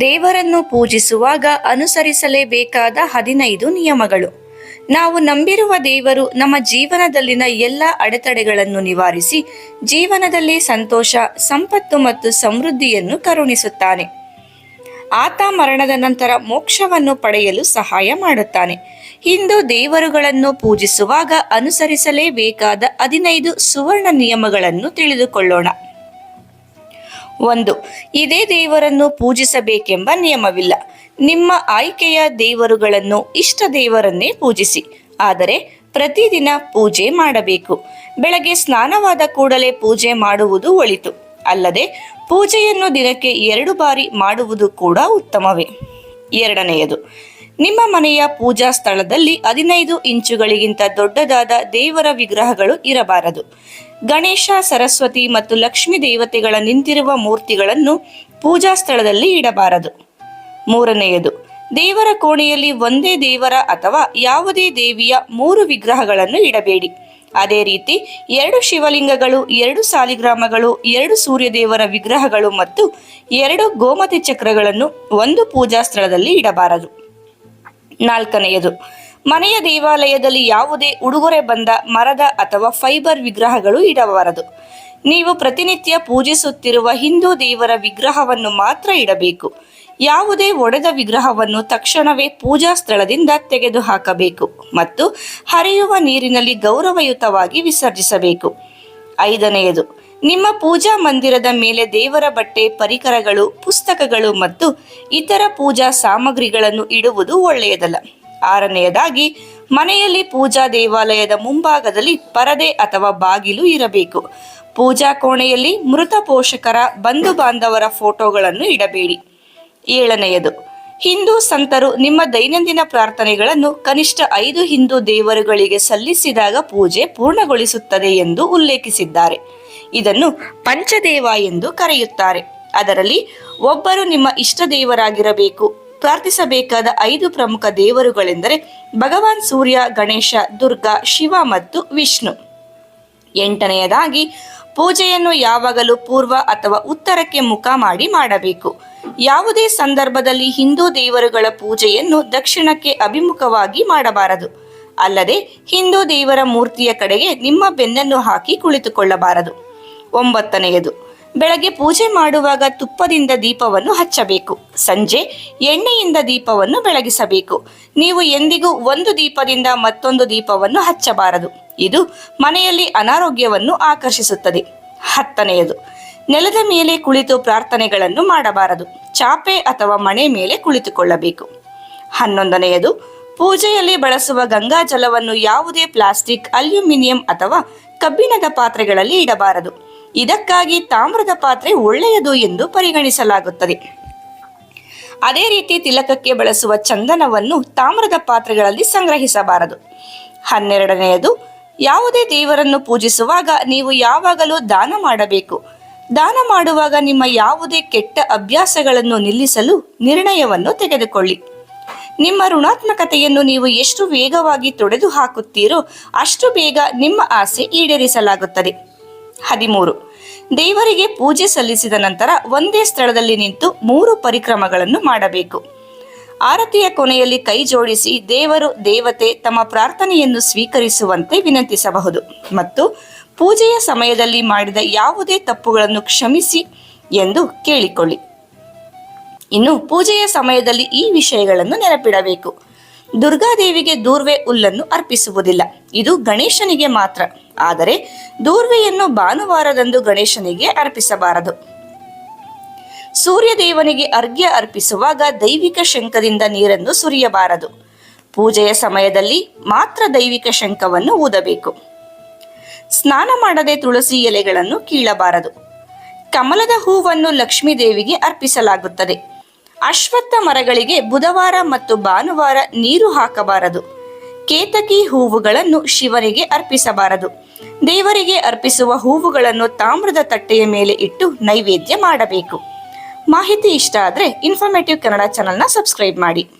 ದೇವರನ್ನು ಪೂಜಿಸುವಾಗ ಅನುಸರಿಸಲೇಬೇಕಾದ ಹದಿನೈದು ನಿಯಮಗಳು. ನಾವು ನಂಬಿರುವ ದೇವರು ನಮ್ಮ ಜೀವನದಲ್ಲಿನ ಎಲ್ಲ ಅಡೆತಡೆಗಳನ್ನು ನಿವಾರಿಸಿ ಜೀವನದಲ್ಲಿ ಸಂತೋಷ, ಸಂಪತ್ತು ಮತ್ತು ಸಮೃದ್ಧಿಯನ್ನು ಕರುಣಿಸುತ್ತಾನೆ. ಆತ ಮರಣದ ನಂತರ ಮೋಕ್ಷವನ್ನು ಪಡೆಯಲು ಸಹಾಯ ಮಾಡುತ್ತಾನೆ. ಹಿಂದೂ ದೇವರುಗಳನ್ನು ಪೂಜಿಸುವಾಗ ಅನುಸರಿಸಲೇಬೇಕಾದ ಹದಿನೈದು ಸುವರ್ಣ ನಿಯಮಗಳನ್ನು ತಿಳಿದುಕೊಳ್ಳೋಣ. ಒಂದು, ಇದೇ ದೇವರನ್ನು ಪೂಜಿಸಬೇಕೆಂಬ ನಿಯಮವಿಲ್ಲ. ನಿಮ್ಮ ಆಯ್ಕೆಯ ದೇವರುಗಳನ್ನು ಇಷ್ಟ ದೇವರನ್ನೇ ಪೂಜಿಸಿ, ಆದರೆ ಪ್ರತಿದಿನ ಪೂಜೆ ಮಾಡಬೇಕು. ಬೆಳಗ್ಗೆ ಸ್ನಾನವಾದ ಕೂಡಲೇ ಪೂಜೆ ಮಾಡುವುದು ಒಳಿತು, ಅಲ್ಲದೆ ಪೂಜೆಯನ್ನು ದಿನಕ್ಕೆ ಎರಡು ಬಾರಿ ಮಾಡುವುದು ಕೂಡ ಉತ್ತಮವೇ. ಎರಡನೆಯದು ನಿಮ್ಮ ಮನೆಯ ಪೂಜಾ ಸ್ಥಳದಲ್ಲಿ ಹದಿನೈದು ಇಂಚುಗಳಿಗಿಂತ ದೊಡ್ಡದಾದ ದೇವರ ವಿಗ್ರಹಗಳು ಇರಬಾರದು. ಗಣೇಶ, ಸರಸ್ವತಿ ಮತ್ತು ಲಕ್ಷ್ಮೀ ದೇವತೆಗಳ ನಿಂತಿರುವ ಮೂರ್ತಿಗಳನ್ನು ಪೂಜಾ ಸ್ಥಳದಲ್ಲಿ ಇಡಬಾರದು. ಮೂರನೆಯದು, ದೇವರ ಕೋಣೆಯಲ್ಲಿ ಒಂದೇ ದೇವರ ಅಥವಾ ಯಾವುದೇ ದೇವಿಯ ಮೂರು ವಿಗ್ರಹಗಳನ್ನು ಇಡಬೇಡಿ. ಅದೇ ರೀತಿ, ಎರಡು ಶಿವಲಿಂಗಗಳು, ಎರಡು ಸಾಲಿಗ್ರಾಮಗಳು, ಎರಡು ಸೂರ್ಯದೇವರ ವಿಗ್ರಹಗಳು ಮತ್ತು ಎರಡು ಗೋಮತಿ ಚಕ್ರಗಳನ್ನು ಒಂದು ಪೂಜಾ ಸ್ಥಳದಲ್ಲಿ ಇಡಬಾರದು. ನಾಲ್ಕನೆಯದು. ಮನೆಯ ದೇವಾಲಯದಲ್ಲಿ ಯಾವುದೇ ಉಡುಗೊರೆ ಬಂದ ಮರದ ಅಥವಾ ಫೈಬರ್ ವಿಗ್ರಹಗಳು ಇಡಬಾರದು. ನೀವು ಪ್ರತಿನಿತ್ಯ ಪೂಜಿಸುತ್ತಿರುವ ಹಿಂದೂ ದೇವರ ವಿಗ್ರಹವನ್ನು ಮಾತ್ರ ಇಡಬೇಕು. ಯಾವುದೇ ಒಡೆದ ವಿಗ್ರಹವನ್ನು ತಕ್ಷಣವೇ ಪೂಜಾ ಸ್ಥಳದಿಂದ ತೆಗೆದುಹಾಕಬೇಕು ಮತ್ತು ಹರಿಯುವ ನೀರಿನಲ್ಲಿ ಗೌರವಯುತವಾಗಿ ವಿಸರ್ಜಿಸಬೇಕು. ಐದನೆಯದು ನಿಮ್ಮ ಪೂಜಾ ಮಂದಿರದ ಮೇಲೆ ದೇವರ ಬಟ್ಟೆ, ಪರಿಕರಗಳು, ಪುಸ್ತಕಗಳು ಮತ್ತು ಇತರ ಪೂಜಾ ಸಾಮಗ್ರಿಗಳನ್ನು ಇಡುವುದು ಒಳ್ಳೆಯದಲ್ಲ. ಆರನೆಯದಾಗಿ, ಮನೆಯಲ್ಲಿ ಪೂಜಾ ದೇವಾಲಯದ ಮುಂಭಾಗದಲ್ಲಿ ಪರದೆ ಅಥವಾ ಬಾಗಿಲು ಇರಬೇಕು. ಪೂಜಾ ಕೋಣೆಯಲ್ಲಿ ಮೃತ ಪೋಷಕರ ಬಂಧು ಬಾಂಧವರ ಫೋಟೋಗಳನ್ನು ಇಡಬೇಡಿ. ಏಳನೆಯದು, ಹಿಂದೂ ಸಂತರು ನಿಮ್ಮ ದೈನಂದಿನ ಪ್ರಾರ್ಥನೆಗಳನ್ನು ಕನಿಷ್ಠ ಐದು ಹಿಂದೂ ದೇವರುಗಳಿಗೆ ಸಲ್ಲಿಸಿದಾಗ ಪೂಜೆ ಪೂರ್ಣಗೊಳಿಸುತ್ತದೆ ಎಂದು ಉಲ್ಲೇಖಿಸಿದ್ದಾರೆ. ಇದನ್ನು ಪಂಚದೇವ ಎಂದು ಕರೆಯುತ್ತಾರೆ. ಅದರಲ್ಲಿ ಒಬ್ಬರು ನಿಮ್ಮ ಇಷ್ಟ ದೇವರಾಗಿರಬೇಕು ಪ್ರಾರ್ಥಿಸಬೇಕಾದ ಐದು ಪ್ರಮುಖ ದೇವರುಗಳೆಂದರೆ ಭಗವಾನ್ ಸೂರ್ಯ, ಗಣೇಶ, ದುರ್ಗಾ, ಶಿವ ಮತ್ತು ವಿಷ್ಣು. ಎಂಟನೆಯದಾಗಿ, ಪೂಜೆಯನ್ನು ಯಾವಾಗಲೂ ಪೂರ್ವ ಅಥವಾ ಉತ್ತರಕ್ಕೆ ಮುಖ ಮಾಡಿ ಮಾಡಬೇಕು. ಯಾವುದೇ ಸಂದರ್ಭದಲ್ಲಿ ಹಿಂದೂ ದೇವರುಗಳ ಪೂಜೆಯನ್ನು ದಕ್ಷಿಣಕ್ಕೆ ಅಭಿಮುಖವಾಗಿ ಮಾಡಬಾರದು. ಅಲ್ಲದೆ, ಹಿಂದೂ ದೇವರ ಮೂರ್ತಿಯ ಕಡೆಗೆ ನಿಮ್ಮ ಬೆನ್ನನ್ನು ಹಾಕಿ ಕುಳಿತುಕೊಳ್ಳಬಾರದು. ಒಂಬತ್ತನೆಯದು. ಬೆಳಗ್ಗೆ ಪೂಜೆ ಮಾಡುವಾಗ ತುಪ್ಪದಿಂದ ದೀಪವನ್ನು ಹಚ್ಚಬೇಕು. ಸಂಜೆ ಎಣ್ಣೆಯಿಂದ ದೀಪವನ್ನು ಬೆಳಗಿಸಬೇಕು. ನೀವು ಎಂದಿಗೂ ಒಂದು ದೀಪದಿಂದ ಮತ್ತೊಂದು ದೀಪವನ್ನು ಹಚ್ಚಬಾರದು. ಇದು ಮನೆಯಲ್ಲಿ ಅನಾರೋಗ್ಯವನ್ನು ಆಕರ್ಷಿಸುತ್ತದೆ. ಹತ್ತನೆಯದು. ನೆಲದ ಮೇಲೆ ಕುಳಿತು ಪ್ರಾರ್ಥನೆಗಳನ್ನು ಮಾಡಬಾರದು. ಚಾಪೆ ಅಥವಾ ಮಣೆ ಮೇಲೆ ಕುಳಿತುಕೊಳ್ಳಬೇಕು. ಹನ್ನೊಂದನೆಯದು. ಪೂಜೆಯಲ್ಲಿ ಬಳಸುವ ಗಂಗಾ ಜಲವನ್ನು ಯಾವುದೇ ಪ್ಲಾಸ್ಟಿಕ್, ಅಲ್ಯೂಮಿನಿಯಂ ಅಥವಾ ಕಬ್ಬಿಣದ ಪಾತ್ರೆಗಳಲ್ಲಿ ಇಡಬಾರದು. ಇದಕ್ಕಾಗಿ ತಾಮ್ರದ ಪಾತ್ರೆ ಒಳ್ಳೆಯದು ಎಂದು ಪರಿಗಣಿಸಲಾಗುತ್ತದೆ. ಅದೇ ರೀತಿ ತಿಲಕಕ್ಕೆ ಬಳಸುವ ಚಂದನವನ್ನು ತಾಮ್ರದ ಪಾತ್ರೆಗಳಲ್ಲಿ ಸಂಗ್ರಹಿಸಬಾರದು. ಹನ್ನೆರಡನೆಯದು, ಯಾವುದೇ ದೇವರನ್ನು ಪೂಜಿಸುವಾಗ ನೀವು ಯಾವಾಗಲೂ ದಾನ ಮಾಡಬೇಕು. ದಾನ ಮಾಡುವಾಗ ನಿಮ್ಮ ಯಾವುದೇ ಕೆಟ್ಟ ಅಭ್ಯಾಸಗಳನ್ನು ನಿಲ್ಲಿಸಲು ನಿರ್ಣಯವನ್ನು ತೆಗೆದುಕೊಳ್ಳಿ. ನಿಮ್ಮ ಋಣಾತ್ಮಕತೆಯನ್ನು ನೀವು ಎಷ್ಟು ವೇಗವಾಗಿ ತೊಡೆದು ಹಾಕುತ್ತೀರೋ ಅಷ್ಟು ಬೇಗ ನಿಮ್ಮ ಆಸೆ ಈಡೇರಿಸಲಾಗುತ್ತದೆ. ಹದಿಮೂರು. ದೇವರಿಗೆ ಪೂಜೆ ಸಲ್ಲಿಸಿದ ನಂತರ ಒಂದೇ ಸ್ಥಳದಲ್ಲಿ ನಿಂತು ಮೂರು ಪರಿಕ್ರಮಗಳನ್ನು ಮಾಡಬೇಕು. ಆರತಿಯ ಕೊನೆಯಲ್ಲಿ ಕೈ ಜೋಡಿಸಿ ದೇವರು ದೇವತೆ ತಮ್ಮ ಪ್ರಾರ್ಥನೆಯನ್ನು ಸ್ವೀಕರಿಸುವಂತೆ ವಿನಂತಿಸಬಹುದು. ಮತ್ತು ಪೂಜೆಯ ಸಮಯದಲ್ಲಿ ಮಾಡಿದ ಯಾವುದೇ ತಪ್ಪುಗಳನ್ನು ಕ್ಷಮಿಸಿ ಎಂದು ಕೇಳಿಕೊಳ್ಳಿ. ಇನ್ನು ಪೂಜೆಯ ಸಮಯದಲ್ಲಿ ಈ ವಿಷಯಗಳನ್ನು ನೆನಪಿಡಬೇಕು. ದುರ್ಗಾದೇವಿಗೆ ದೂರ್ವೆ ಹುಲ್ಲನ್ನು ಅರ್ಪಿಸುವುದಿಲ್ಲ. ಇದು ಗಣೇಶನಿಗೆ ಮಾತ್ರ. ಆದರೆ ದೂರ್ವೆಯನ್ನು ಭಾನುವಾರದಂದು ಗಣೇಶನಿಗೆ ಅರ್ಪಿಸಬಾರದು. ಸೂರ್ಯದೇವನಿಗೆ ಅರ್ಘ್ಯ ಅರ್ಪಿಸುವಾಗ ದೈವಿಕ ಶಂಖದಿಂದ ನೀರನ್ನು ಸುರಿಯಬಾರದು. ಪೂಜೆಯ ಸಮಯದಲ್ಲಿ ಮಾತ್ರ ದೈವಿಕ ಶಂಖವನ್ನು ಊದಬೇಕು. ಸ್ನಾನ ಮಾಡದೆ ತುಳಸಿ ಎಲೆಗಳನ್ನು ಕೀಳಬಾರದು. ಕಮಲದ ಹೂವನ್ನು ಲಕ್ಷ್ಮೀ ದೇವಿಗೆ ಅರ್ಪಿಸಲಾಗುತ್ತದೆ. ಅಶ್ವತ್ಥ ಮರಗಳಿಗೆ ಬುಧವಾರ ಮತ್ತು ಭಾನುವಾರ ನೀರು ಹಾಕಬಾರದು. ಕೇತಕಿ ಹೂವುಗಳನ್ನು ಶಿವನಿಗೆ ಅರ್ಪಿಸಬಾರದು. ದೇವರಿಗೆ ಅರ್ಪಿಸುವ ಹೂವುಗಳನ್ನು ತಾಮ್ರದ ತಟ್ಟೆಯ ಮೇಲೆ ಇಟ್ಟು ನೈವೇದ್ಯ ಮಾಡಬೇಕು. ಮಾಹಿತಿ ಇಷ್ಟ ಆದರೆ ಇನ್ಫಾರ್ಮೇಟಿವ್ ಕನ್ನಡ ಚಾನಲ್ನ ಸಬ್ಸ್ಕ್ರೈಬ್ ಮಾಡಿ.